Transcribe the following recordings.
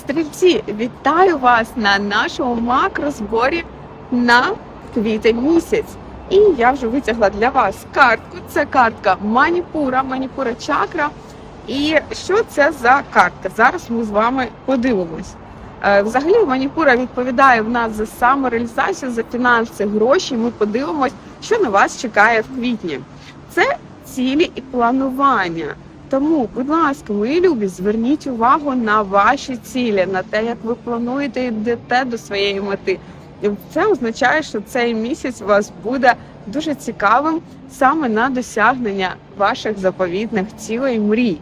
Стрільці, вітаю вас на нашому макрозборі на квітень місяць. І я вже витягла для вас картку. Це картка Маніпура, Маніпура Чакра. І що це за картка? Зараз ми з вами подивимось. Е, Взагалі, Маніпура відповідає в нас за самореалізацію, за фінанси, гроші. Ми подивимось, що на вас чекає в квітні. Це цілі і планування. Тому, будь ласка, мої любі, зверніть увагу на ваші цілі, на те, як ви плануєте йдете до своєї мети. І це означає, що цей місяць у вас буде дуже цікавим саме на досягнення ваших заповітних цілей і мрій.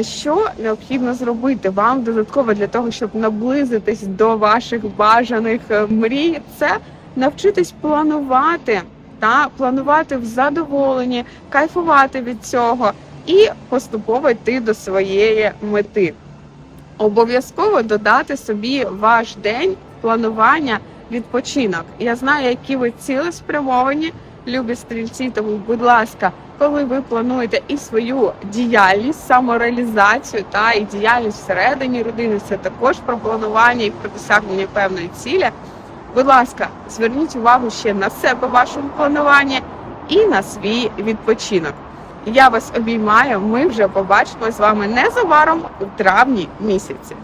Що необхідно зробити вам додатково для того, щоб наблизитись до ваших бажаних е, мрій, це навчитись планувати та планувати в задоволенні, кайфувати від цього і поступово йти до своєї мети. Обов'язково додати собі ваш день планування відпочинок. Я знаю, які ви цілеспрямовані, любі стрільці. Тому, будь ласка, коли ви плануєте і свою діяльність, самореалізацію та і діяльність всередині родини, це також про планування і про досягнення певної цілі. Будь ласка, зверніть увагу ще на себе вашому плануванні і на свій відпочинок. Я вас обіймаю. Ми вже побачимо з вами незабаром у травні місяці.